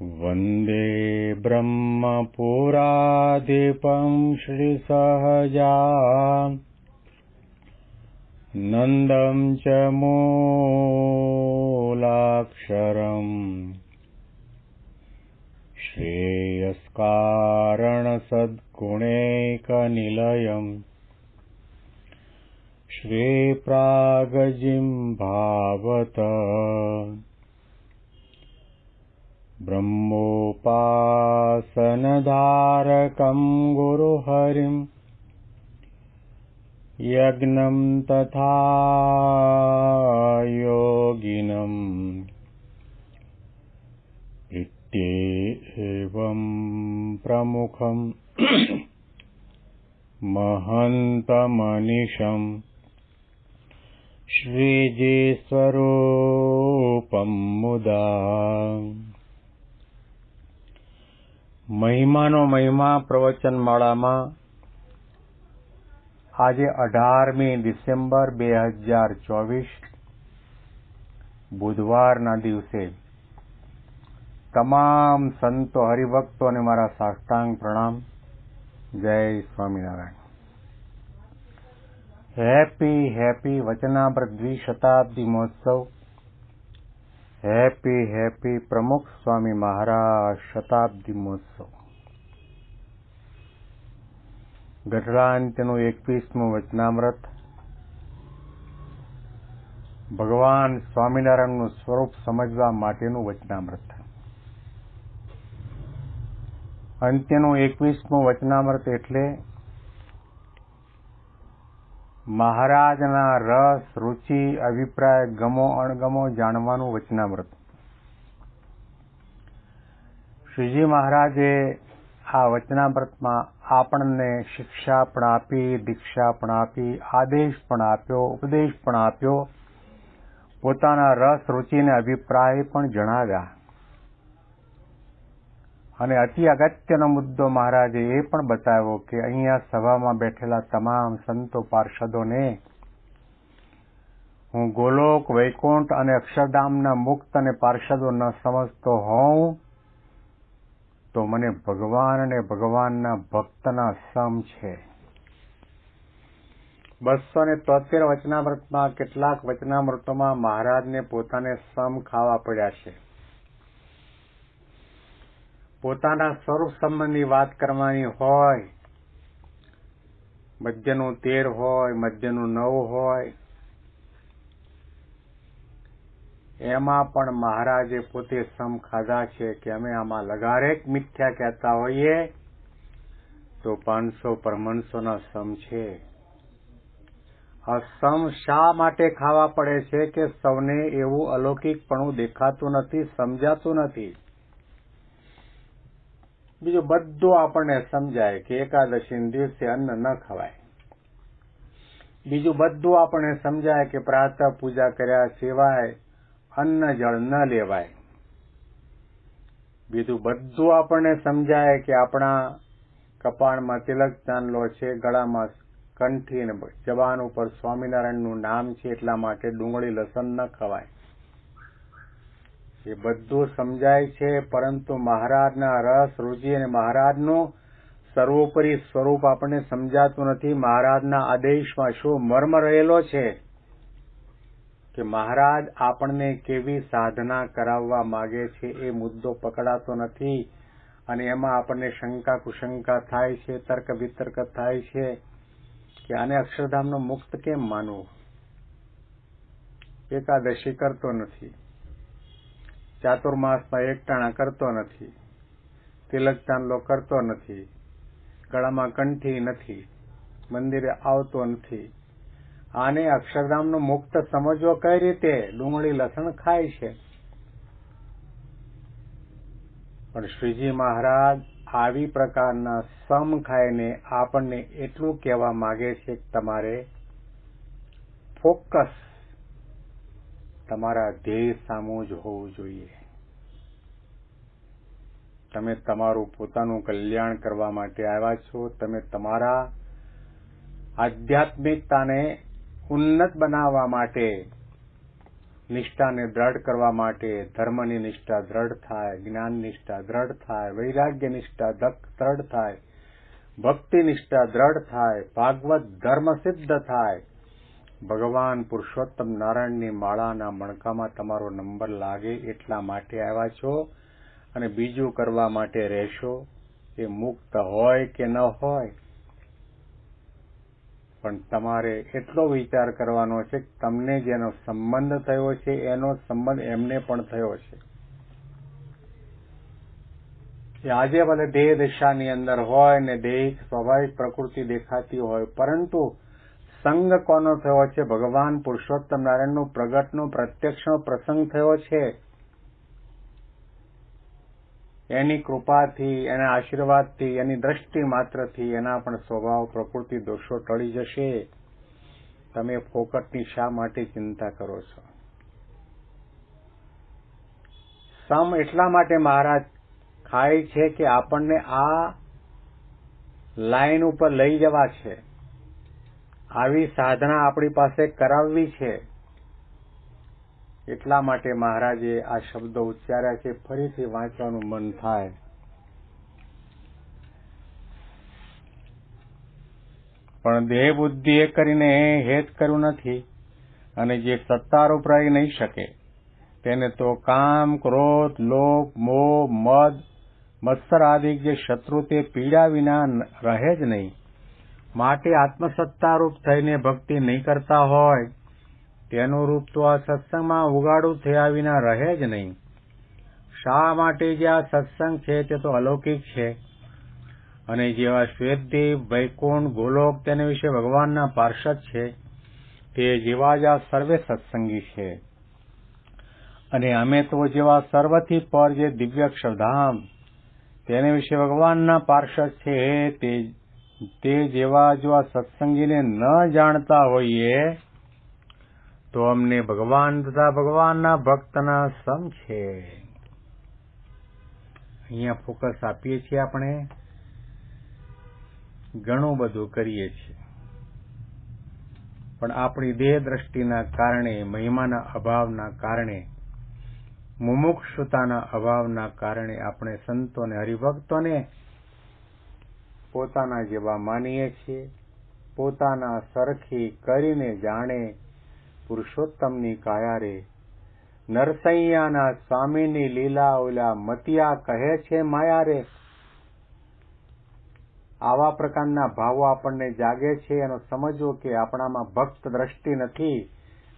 वन्दे ब्रह्मपुराधिपं श्रीसहजा नन्दं च मूलाक्षरम् श्रेयस्कारणसद्गुणैकनिलयम् श्रीप्रागजिं भावत ब्रह्मोपासनधारकं गुरुहरिम् यज्ञं तथा योगिनम् प्रित्येवम् प्रमुखम् महन्तमनिशम् श्रीजेश्वरोपं मुदा મહિમાનો મહિમા પ્રવચન માળામાં આજે અઢારમી ડિસેમ્બર બે હજાર ચોવીસ, બુધવારના દિવસે તમામ સંતો હરિભક્તોને મારા સાષ્ટાંગ પ્રણામ. જય સ્વામિનારાયણ. હેપી હેપી વચનામૃત દ્વિશતાબ્દી મહોત્સવ. હેપી હેપી પ્રમુખ સ્વામી મહારાજ શતાબ્દી મહોત્સવ. ગઢડાંતનું એકવીસમું વચનામૃત. ભગવાન સ્વામિનારાયણનું સ્વરૂપ સમજવા માટેનું વચનામૃત. અંત્યનું એકવીસમું વચનામૃત એટલે મહારાજના રસ, રુચિ, અભિપ્રાય, ગમો, અણગમો જાણવાનું વચનામૃત. શ્રીજી મહારાજે આ વચનામૃતમાં આપણને શિક્ષા પણ આપી, દીક્ષા પણ આપી, આદેશ પણ આપ્યો, ઉપદેશ પણ આપ્યો. પોતાના રસ રુચિને અભિપ્રાય પણ જણાવ્યા. અને અતિ અગત્યનો મુદ્દો મહારાજે એ પણ બતાવ્યો કે અહીંયા સભામાં બેઠેલા તમામ સંતો પાર્ષદોને હું ગોલોક, વૈકુંઠ અને અક્ષરધામના મુક્ત અને પાર્ષદો ન સમજતો હોઉં, તો મને ભગવાન અને ભગવાનના ભક્તના સમ છે. બસો ને તોતેર વચનામૃતમાં કેટલાક વચનામૃતોમાં મહારાજને પોતાને સમ ખાવા પડ્યા છે. પોતાના સ્વરૂપ સંબંધી વાત કરવાની હોય, મધ્યનું તેર હોય, મધ્યનું નવ હોય, એમાં પણ મહારાજે પોતે સમ ખાધા છે કે અમે આમાં લગારેક મિથ્યા કહેતા હોઈએ, તો પાંચસો પરમણસોના સમ છે. આ સમ શા માટે ખાવા પડે છે કે સૌને એવું અલૌકિકપણું દેખાતું નથી, સમજાતું નથી? બીજું બધું આપણને સમજાય કે એકાદશી દિવસે અન્ન ન ખવાય. બીજું બધું આપણને સમજાય કે પ્રાતઃ પૂજા કર્યા સિવાય અન્ન જળ ન લેવાય. બીજું બધું આપણને સમજાય કે આપણા કપાળમાં તિલક ચાંદલો છે, ગળામાં કંઠી ને જબાન ઉપર સ્વામિનારાયણનું નામ છે એટલા માટે ડુંગળી લસણ ન ખવાય. એ બધું સમજાય છે, પરંતુ મહારાજના રસ, રુચિ અને મહારાજનું સર્વોપરી સ્વરૂપ આપણને સમજાતું નથી. મહારાજના આદેશમાં શું મર્મ રહેલો છે કે મહારાજ આપણને કેવી સાધના કરાવવા માગે છે એ મુદ્દો પકડાતો નથી અને એમાં આપણને શંકા કુશંકા થાય છે, તર્ક વિતર્ક થાય છે કે આને અક્ષરધામનો મુક્ત કેમ માનવું? એકાદશી કરતો નથી. ચાતુર્માસમાં એકટાણા કરતો નથી, તિલક ચાંદલો કરતો નથી, ગળામાં કંઠી નથી, મંદિરે આવતો નથી. આને અક્ષરધામનો મુક્ત સમજવો કઈ રીતે? ડુંગળી લસણ ખાય છે. પણ શ્રીજી મહારાજ આવી પ્રકારના સમ ખાઈને આપણને એટલું કહેવા માંગે છે કે તમારે ફોકસ તમારા ધ્યેય સામો જ હોવું જોઈએ. તમે તમારું પોતાનું કલ્યાણ કરવા માટે આવ્યા છો. તમે તમારા આધ્યાત્મિકતાને ઉન્નત બનાવવા માટે, નિષ્ઠાને દ્રઢ કરવા માટે, ધર્મની નિષ્ઠા દ્રઢ થાય, જ્ઞાન નિષ્ઠા દ્રઢ થાય, વૈરાગ્ય નિષ્ઠા દ્રઢ થાય, ભક્તિ નિષ્ઠા દ્રઢ થાય, ભાગવત ધર્મ સિદ્ધ થાય ભગવાન પુરુષોત્તમ નારાયણની માળાના મણકામાં તમારો નંબર લાગે એટલા માટે આવ્યા છો અને બીજું કરવા માટે રહેશો. એ મુક્ત હોય કે ન હોય? પણ તમારે એટલો વિચાર કરવાનો છે કે તમને જેનો સંબંધ થયો છે, એનો સંબંધ એમને પણ થયો છે. આજે ભલે દેહ દિશાની અંદર હોય ને દેહિક સ્વાભાવિક પ્રકૃતિ દેખાતી હોય, પરંતુ સંગ કોનો થયો છે? ભગવાન પુરુષોત્તમ નારાયણનો પ્રગટનો પ્રત્યક્ષનો પ્રસંગ થયો છે. એની કૃપાથી, એના આશીર્વાદથી, એની દ્રષ્ટિ માત્રથી એના પણ સ્વભાવ, પ્રકૃતિ, દોષો ટળી જશે. તમે ફોકટની શા માટે ચિંતા કરો છો? સમ એટલા માટે મહારાજ ખાય છે કે આપણને આ લાઈન ઉપર લઈ જવા છે. આવી સાધના આપણી પાસે કરાવવી છે. એટલા માટે મહારાજે આ શબ્દો ઉચ્ચાર્યા છે, ફરીથી વાંચવાનું મન થાય. પણ દેહ એ કરીને હેત કર્યું નથી અને જે સત્તારૂપ રહી નહીં શકે, તેને તો કામ, ક્રોધ, લોભ, મોહ, મદ, મત્સર આદિ જે શત્રુ તે પીડા વિના રહે જ નહીં. માટે આત્મસત્તારૂપ થઈને ભક્તિ નહીં કરતા હોય, તેનું રૂપ તો આ સત્સંગમાં ઉગાડું થયા વિના રહે જ નહીં. શા માટે જે આ સત્સંગ છે તે તો અલૌકિક છે. અને જેવા શ્વેતદેવ વૈકુંઠ, ગોલોક તેને વિશે ભગવાનના પાર્ષદ છે, તે જેવા જ આ સર્વે સત્સંગી છે. અને અમે તો જેવા સર્વથી પર જે દિવ્ય અક્ષરધામ તેને વિશે ભગવાનના પાર્ષદ છે, તે તે જેવા જો આ સત્સંગીને ન જાણતા હોઈએ, તો અમને ભગવાન તથા ભગવાનના ભક્તના સમ છે. અહીંયા ફોકસ આપીએ છીએ આપણે. ઘણું બધું કરીએ છીએ. પણ આપણી દેહ દ્રષ્ટિના કારણે, મહિમાના અભાવના કારણે, મુમુક્ષુતાના અભાવના કારણે આપણે સંતોને, હરિભક્તોને પોતાના જેવા માનીએ છીએ. પોતાના સરખી કરીને જાણે પુરુષોત્તમની કાયારે નરસૈયાના સ્વામીની લીલા ઓલા મતિયા કહે છે માયા આવા પ્રકારના ભાવો આપણને જાગે છે, એનો સમજવો કે આપણામાં ભક્ત દ્રષ્ટિ નથી,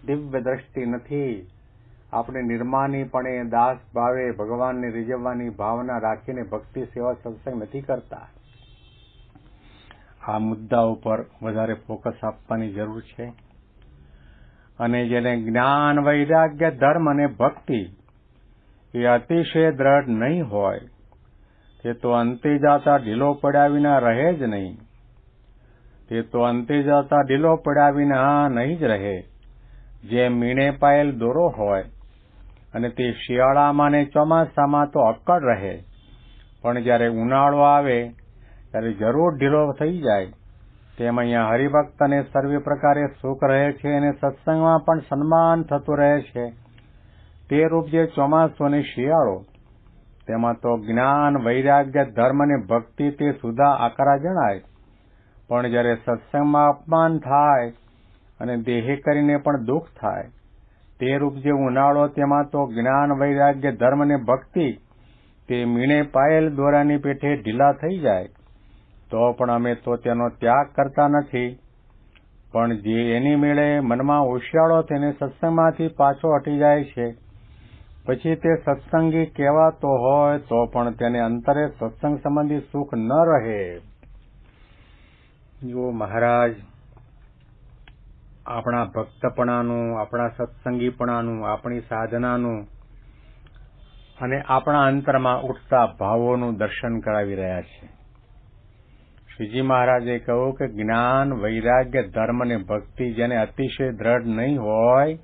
દિવ્ય દ્રષ્ટિ નથી. આપણે નિર્માનીપણે દાસ ભાવે ભગવાનને રીઝવવાની ભાવના રાખીને ભક્તિ સેવા સત્સંગ નથી કરતા. આ મુદ્દા ઉપર વધારે ફોકસ આપવાની જરૂર છે. અને જેને જ્ઞાન, વૈરાગ્ય, ધર્મ અને ભક્તિ એ અતિશય દ્રઢ નહીં હોય, તે તો અંતે જાતા ઢીલો પડ્યા વિના રહે જ નહીં. તે તો અંતે જાતા ઢીલો પડ્યા વિના નહીં જ રહે. જે મીણે પાયેલ દોરો હોય અને તે શિયાળામાં ને ચોમાસામાં તો અક્કડ રહે. પણ જ્યારે ઉનાળો આવે ત્યારે જરૂર ઢીલો થઈ જાય. તેમ અહીંયા હરિભક્તને સર્વે પ્રકારે સુખ રહે છે અને સત્સંગમાં પણ સન્માન થતું રહે છે. તે રૂપ જે ચોમાસું અને શિયાળો, તેમાં તો જ્ઞાન, વૈરાગ્ય, ધર્મ અને ભક્તિ તે સુધા આકરા જણાય. પણ જ્યારે સત્સંગમાં અપમાન થાય અને દેહે કરીને પણ દુઃખ થાય, તે રૂપ જે ઉનાળો, તેમાં તો જ્ઞાન, વૈરાગ્ય, ધર્મ અને ભક્તિ તે મીણે પાયેલ દોરાની પેઠે ઢીલા થઈ જાય. તો પણ અમે તો તેનો ત્યાગ કરતા નથી. પણ જે એની મેળે મનમાં ઓશિયાળો તેને સત્સંગમાંથી પાછો હટી જાય છે. પછી તે સત્સંગી કહેવાતો હોય તો પણ તેને અંતરે સત્સંગ સંબંધી સુખ ન રહે. જો મહારાજ, આપણા ભક્તપણાનું, આપણા સત્સંગીપણાનું, આપણી સાધનાનું અને આપણા અંતરમાં ઉઠતા ભાવોનું દર્શન કરાવી રહ્યા છે. શ્રીજી મહારાજે કહ્યું કે જ્ઞાન, વૈરાગ્ય, ધર્મ અને ભક્તિ જેને અતિશય દ્રઢ નહીં હોય,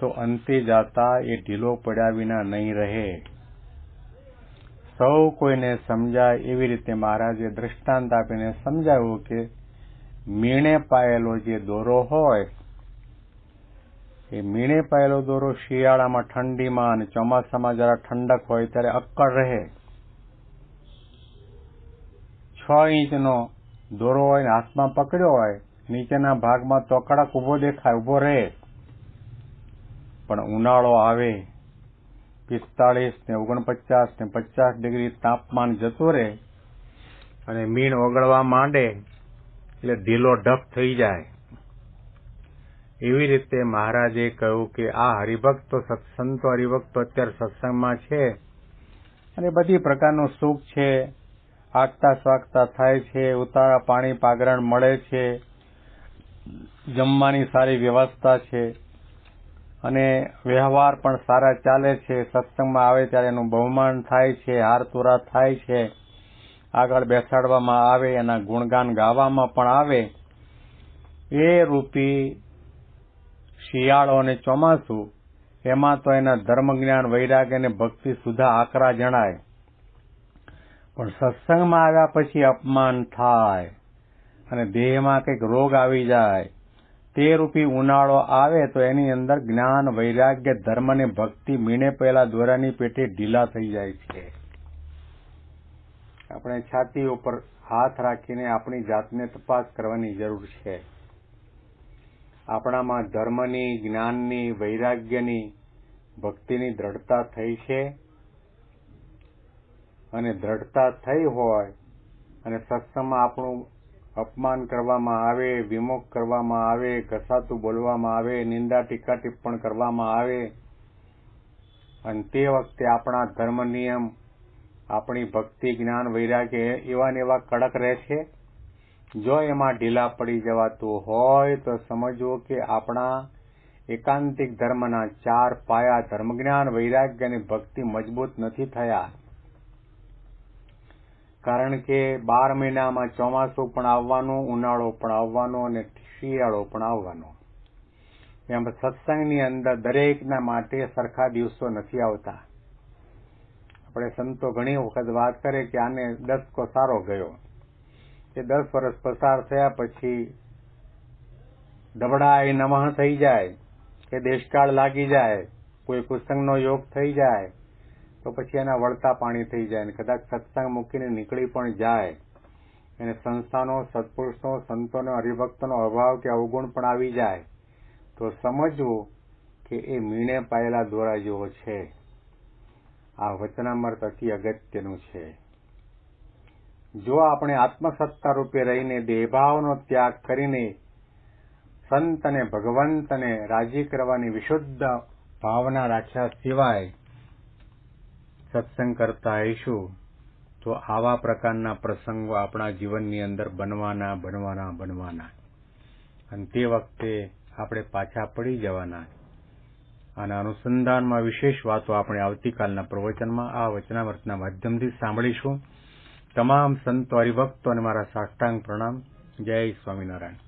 તો અંતે જાતા એ ઢીલો પડ્યા વિના નહીં રહે. સૌ કોઈને સમજાય એવી રીતે મહારાજે દ્રષ્ટાંત આપીને સમજાવ્યું કે મીણે પાયેલો જે દોરો હોય, એ મીણે પાયેલો દોરો શિયાળામાં ઠંડીમાં અને ચોમાસામાં જરા ઠંડક હોય ત્યારે અક્કડ રહે. છ ઇંચનો દોરો હોય હાથમાં પકડ્યો હોય, નીચેના ભાગમાં ચોકડાક કડક ઊભો દેખાય ઊભો રહે. પણ ઉનાળો આવે, પિસ્તાળીસ ને ઓગણપચાસ ને પચાસ ડિગ્રી તાપમાન જતું રહે અને મીણ ઓગળવા માંડે, એટલે ઢીલો ઢપ થઈ જાય. એવી રીતે મહારાજે કહ્યું કે આ હરિભક્તો સત્સંતો, હરિભક્તો અત્યારે સત્સંગમાં છે અને બધી પ્રકારનું સુખ છે. આગતા સ્વાગતા થાય છે, ઉતારા પાણી પાગરણ મળે છે, જમવાની સારી વ્યવસ્થા છે અને વ્યવહાર પણ સારા ચાલે છે, સત્સંગમાં આવે ત્યારે એનું બહુમાન થાય છે, હારતુરા થાય છે, આગળ બેસાડવામાં આવે, એના ગુણગાન ગાવામાં પણ આવે. એ રૂપી શિયાળો અને ચોમાસું, એમાં તો એના ધર્મ જ્ઞાન વૈરાગ અને ભક્તિ સુધા આકરા જણાય. પણ સત્સંગમાં આવ્યા પછી અપમાન થાય અને દેહમાં કંઈક રોગ આવી જાય, તે રૂપી ઉનાળો આવે તો એની અંદર જ્ઞાન, વૈરાગ્ય ધર્મ ને ભક્તિ, મીણે પહેલા દોરાની પેટે ઢીલા થઈ જાય છે. આપણે છાતી ઉપર હાથ રાખીને આપણી જાતને તપાસ કરવાની જરૂર છે. આપણામાં ધર્મની, જ્ઞાનની, વૈરાગ્યની, ભક્તિની દ્રઢતા થઈ છે. અને દ્રઢતા થઈ હોય અને સત્સંગમાં આપણું અપમાન કરવામાં આવે વિમુખ કરવામાં આવે, ઘસાતું બોલવામાં આવે, નિંદા ટીકા ટિપ્પણ કરવામાં આવે, અને તે વખતે આપણા ધર્મ નિયમ, આપણી ભક્તિ, જ્ઞાન, વૈરાગ્ય એવા ને એવા કડક રહે છે જો એમાં ઢીલા પડી જવાતું હોય તો સમજવું કે આપણા એકાંતિક ધર્મના ચાર પાયા ધર્મ જ્ઞાન વૈરાગ્ય અને ભક્તિ મજબૂત નથી થયા. કારણ કે બાર મહિનામાં ચોમાસું પણ આવવાનું, ઉનાળો પણ આવવાનો અને શિયાળો પણ આવવાનો. એમ સત્સંગની અંદર દરેકના માટે સરખા દિવસો નથી આવતા. આપણે સંતો ઘણી વખત વાત કરે કે આને દસકો સારો ગયો. કે દસ વર્ષ પસાર થયા પછી દબડાઈ નમઃ થઈ જાય, કે દેશકાળ લાગી જાય, કોઈ કુસંગનો યોગ થઈ જાય તો પછી એના વળતા પાણી થઈ જાય અને કદાચ સત્સંગ મૂકીને નીકળી પણ જાય. એને સંસ્થાનો સત્પુરુષનો સંતોનો, હરિભક્તનો અભાવ કે અવગુણ પણ આવી જાય. તો સમજવું કે એ મીણે પાયેલા દોરા જેવો છે. આ વચનામૃત અતિ અગત્યનું છે. જો આપણે આત્મસત્તા રૂપે રહીને દેહભાવનો ત્યાગ કરીને સંત અને ભગવંતને રાજી કરવાની વિશુદ્ધ ભાવના રાખ્યા સિવાય સત્સંગ કરતા આવીશું તો આવા પ્રકારના પ્રસંગો આપણા જીવનની અંદર બનવાના બનવાના બનવાના. અને તે વખતે આપણે પાછા પડી જવાના. અને અનુસંધાનમાં વિશેષ વાતો આપણે આવતીકાલના પ્રવચનમાં આ વચનામૃતના માધ્યમથી સાંભળીશું. તમામ સંતો હરિભક્તો અને મારા સાષ્ટાંગ પ્રણામ. જય સ્વામિનારાયણ.